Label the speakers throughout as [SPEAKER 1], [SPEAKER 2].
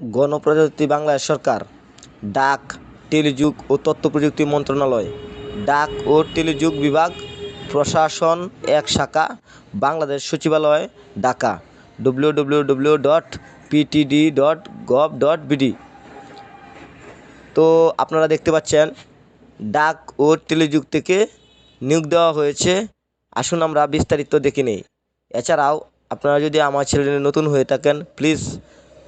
[SPEAKER 1] গণপ্রজাতন্ত্রী বাংলাদেশ সরকার, ডাক, টেলিযোগ ও তথ্য প্রযুক্তি মন্ত্রণালয়, ডাক ও টেলিযোগ বিভাগ, প্রশাসন এক শাখা, বাংলাদেশ সচিবালয়, Dhaka W W W dot PTD dot gov dot BD তো আপনারা দেখতে পাচ্ছেন, ডাক ও টেলিযোগ থেকে নিয়োগ দেওয়া হয়েছে। আসুন আমরা বিস্তারিত দেখে নিই। এছাড়াও আপনারা যদি আমার চ্যানেলে নতুন হয়ে থাকেন প্লিজ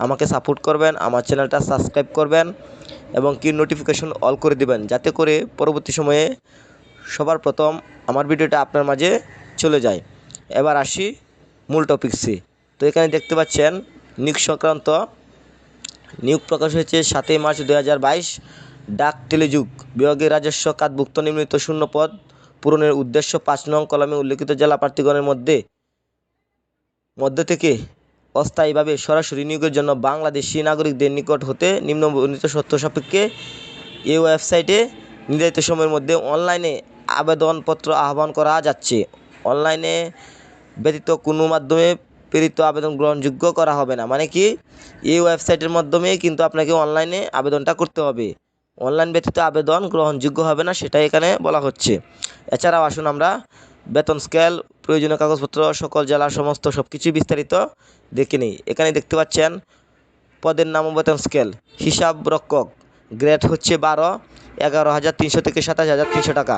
[SPEAKER 1] আমাকে সাপোর্ট করবেন, আমার চ্যানেলটা সাবস্ক্রাইব করবেন এবং কি নোটিফিকেশন অল করে দিবেন, যাতে করে পরবর্তী সময়ে সবার প্রথম আমার ভিডিওটা আপনার মাঝে চলে যায়। এবার আসি মূল টপিকসে তো এখানে দেখতে পাচ্ছেন নিয়োগ সংক্রান্ত নিয়োগ প্রকাশ হয়েছে সাতই মার্চ দু হাজার বাইশ, ডাক টেলিযুগ। বিভাগের রাজস্ব খাতভুক্ত নিম্নিত শূন্য পদ পূরণের উদ্দেশ্য পাঁচ নং কলমে উল্লেখিত জেলা প্রার্থীগণের মধ্যে মধ্যে থেকে অস্থায়ীভাবে সরাসরি নিয়োগের জন্য বাংলাদেশি নাগরিকদের নিকট হতে নিম্নবর্ণিত সত্য সাপেক্ষে এই ওয়েবসাইটে নির্ধারিত সময়ের মধ্যে অনলাইনে আবেদনপত্র আহ্বান করা যাচ্ছে। অনলাইনে ব্যতীত কোনো মাধ্যমে প্রেরিত আবেদন গ্রহণযোগ্য করা হবে না। মানে কি? এই ওয়েবসাইটের মাধ্যমে কিন্তু আপনাকে অনলাইনে আবেদনটা করতে হবে। অনলাইন ব্যতীত আবেদন গ্রহণযোগ্য হবে না, সেটাই এখানে বলা হচ্ছে। এছাড়াও আসুন আমরা বেতন স্কেল প্রয়োজনীয় কাগজপত্র, সকল জেলার সমস্ত সব কিছুই বিস্তারিত দেখে নিই। এখানে দেখতে পাচ্ছেন পদের নাম বেতন স্কেল, হিসাব রক্ষক, গ্রেড হচ্ছে বারো, এগারো হাজার তিনশো থেকে সাতাশ হাজার তিনশো টাকা।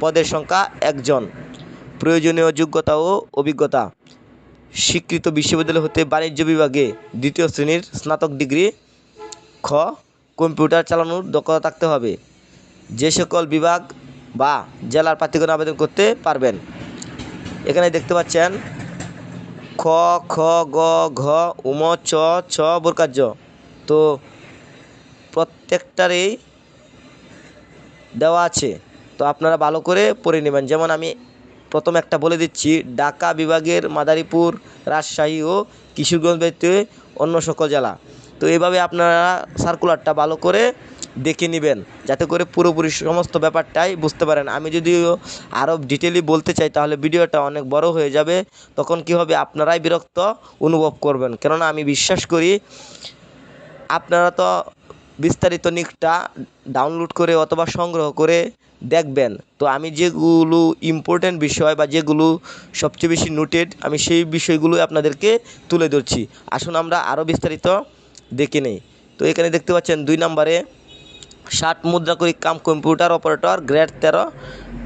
[SPEAKER 1] পদের সংখ্যা একজন। প্রয়োজনীয় যোগ্যতা ও অভিজ্ঞতা। স্বীকৃত বিশ্ববিদ্যালয় হতে বাণিজ্য বিভাগে দ্বিতীয় শ্রেণির স্নাতক ডিগ্রি, খ, কম্পিউটার চালানোর দক্ষতা থাকতে হবে। যে সকল বিভাগ বা জেলার প্রার্থীগণ আবেদন করতে পারবেন। এখানে দেখতে পাচ্ছেন খ খ, গ, ঘ, উম, চ, ছ বর্কার্য তো প্রত্যেকটারই দেওয়া আছে। তো আপনারা ভালো করে পড়ে নেবেন। যেমন আমি প্রথম একটা বলে দিচ্ছি, ঢাকা বিভাগের মাদারীপুর, রাজশাহী ও কিশোরগঞ্জ ব্যতীত অন্য সকল জেলা। তো এইভাবে আপনারা সার্কুলারটা ভালো করে দেখে নেবেন, যাতে করে পুরোপুরি সমস্ত ব্যাপারটাই বুঝতে পারেন। আমি যদিও আরও ডিটেলি বলতে চাই, তাহলে ভিডিওটা অনেক বড় হয়ে যাবে। তখন কি হবে? আপনারাই বিরক্ত অনুভব করবেন। কেননা আমি বিশ্বাস করি, আপনারা তো বিস্তারিত নিকটা ডাউনলোড করে অথবা সংগ্রহ করে দেখবেন। তো আমি যেগুলো ইম্পর্ট্যান্ট বিষয় বা যেগুলো সবচেয়ে বেশি নোটেড আমি সেই বিষয়গুলো আপনাদেরকে তুলে ধরছি। আসুন আমরা আরও বিস্তারিত দেখে নেই। তো এখানে দেখতে পাচ্ছেন দুই নম্বরে ষাট মুদ্রা করি কাম কম্পিউটার অপারেটর, গ্রেড তেরো।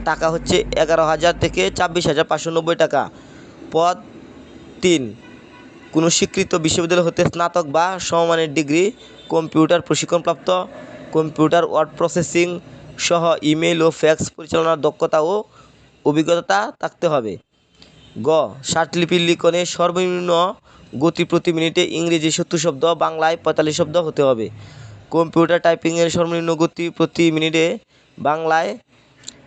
[SPEAKER 1] টাকা হচ্ছে এগারো হাজার থেকে ছাব্বিশ হাজার পাঁচশো নব্বই টাকা। পদ তিন। কোনো স্বীকৃত বিশ্ববিদ্যালয় হতে স্নাতক বা সমমানের ডিগ্রি, কম্পিউটার প্রশিক্ষণপ্রাপ্ত, কম্পিউটার ওয়ার্ড প্রসেসিং সহ ইমেল ও ফ্যাক্স পরিচালনার দক্ষতা ও অভিজ্ঞতা থাকতে হবে। গ। ষাটলিপি লিখনে সর্বনিম্ন গতি প্রতি মিনিটে ইংরেজি সত্তর শব্দ, বাংলায় পঁয়তাল্লিশ শব্দ হতে হবে। কম্পিউটার টাইপিংয়ের সর্বনিম্ন গতি প্রতি মিনিটে বাংলায়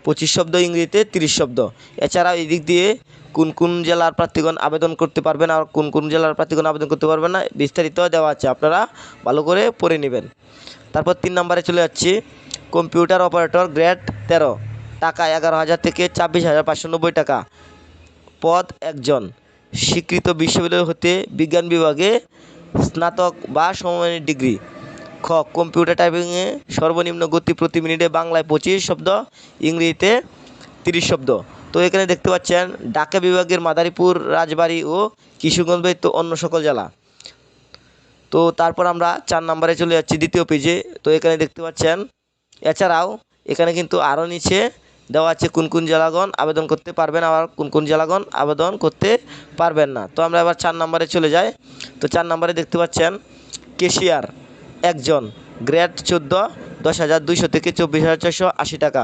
[SPEAKER 1] পঁচিশ শব্দ, ইংরেজিতে তিরিশ শব্দ। এছাড়াও এই দিক দিয়ে কোন কোন জেলার প্রার্থীগণ আবেদন করতে পারবেন আর কোন কোন জেলার প্রার্থীগণ আবেদন করতে পারবেন না, বিস্তারিত দেওয়া আছে, আপনারা ভালো করে পড়ে নেবেন। তারপর তিন নম্বরে চলে যাচ্ছি, কম্পিউটার অপারেটর গ্রেড তেরো, টাকা এগারো হাজার থেকে ছাব্বিশ হাজার পাঁচশো নব্বই টাকা। পদ একজন, স্বীকৃত বিশ্ববিদ্যালয় হতে বিজ্ঞান বিভাগে স্নাতক বা সমমানের ডিগ্রি। খ কম্পিউটার টাইপিংয়ে সর্বনিম্ন গতি প্রতি মিনিটে বাংলায় পঁচিশ শব্দ, ইংরেজিতে তিরিশ শব্দ। তো এখানে দেখতে পাচ্ছেন, ঢাকা বিভাগের মাদারীপুর, রাজবাড়ী ও কিশোরগঞ্জ ব্যতীত অন্য সকল জেলা। তো তারপর আমরা চার নম্বরে চলে যাচ্ছি, দ্বিতীয় পেজে তো এখানে দেখতে পাচ্ছেন, এছাড়াও এখানে কিন্তু আরও নিচে দেওয়া আছে, কোন কোন জেলাগণ আবেদন করতে পারবেন, আবার কোন কোন জেলাগণ আবেদন করতে পারবেন না। তো আমরা এবার চার নম্বরে চলে যাই। তো চার নম্বরে দেখতে পাচ্ছেন, কেশিয়ার। একজন গ্রেড চোদ্দ দশ হাজার দুইশো থেকে চব্বিশ হাজার ছশো আশি টাকা।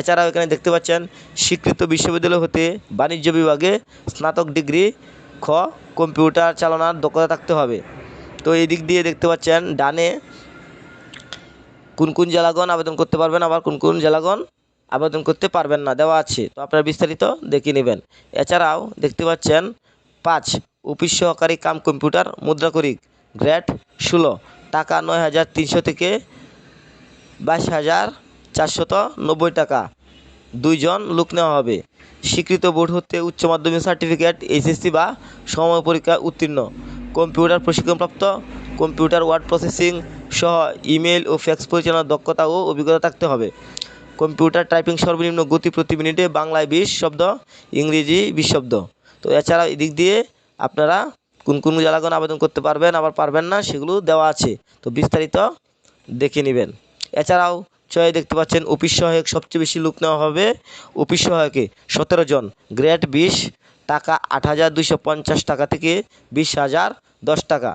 [SPEAKER 1] এছাড়াও এখানে দেখতে পাচ্ছেন, স্বীকৃত বিশ্ববিদ্যালয় হতে বাণিজ্য বিভাগে স্নাতক ডিগ্রি খ, কম্পিউটার চালানোর দক্ষতা থাকতে হবে। তো এই দিক দিয়ে দেখতে পাচ্ছেন, ডানে কোন কোন জেলাগণ আবেদন করতে পারবেন, আবার কোন কোন জেলাগণ আবেদন করতে পারবেন না, দেওয়া আছে। তো আপনারা বিস্তারিত দেখে নেবেন। এছাড়াও দেখতে পাচ্ছেন, পাঁচ, অফিস সহকারী কাম কম্পিউটার মুদ্রাকরিক গ্রেড ষোলো টাকা নয় হাজার তিনশো থেকে বাইশ হাজার চারশত নব্বই টাকা। দুইজন লোক নেওয়া হবে। স্বীকৃত বোর্ড হতে উচ্চ মাধ্যমিক সার্টিফিকেট এইচএসসি বা সময় পরীক্ষা উত্তীর্ণ। কম্পিউটার প্রশিক্ষণপ্রাপ্ত, কম্পিউটার ওয়ার্ড প্রসেসিং সহ ইমেল ও ফ্যাক্স পরিচালনার দক্ষতা ও অভিজ্ঞতা থাকতে হবে। কম্পিউটার টাইপিং সর্বনিম্ন গতি প্রতি মিনিটে বাংলায় বিশ শব্দ, ইংরেজি বিশ শব্দ। তো এছাড়া এদিক দিয়ে আপনারা কোন কোন জেলাগণ আবেদন করতে পারবেন, আবার পারবেন না, সেগুলো দেওয়া আছে। তো বিস্তারিত দেখে নেবেন। এছাড়াও চয়ে দেখতে পাচ্ছেন, অফিস সহায়ক সবচেয়ে বেশি লোক নেওয়া হবে। অফিস সহায়কে সতেরো জন, গ্রেড বিশ, টাকা আট হাজার দুইশো পঞ্চাশ টাকা থেকে বিশ হাজার দশ টাকা।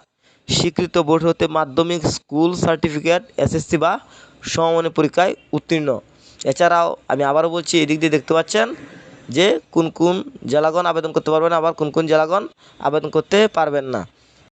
[SPEAKER 1] স্বীকৃত বোর্ড হতে মাধ্যমিক স্কুল সার্টিফিকেট, এসএসসি বা সমমানের পরীক্ষায় উত্তীর্ণ। এছাড়াও আমি আবারও বলছি, এদিক দিয়ে দেখতে পাচ্ছেন যে কোন কোন জেলাগণ আবেদন করতে পারবেন আবার কোন কোন জেলাগণ আবেদন করতে পারবেন না।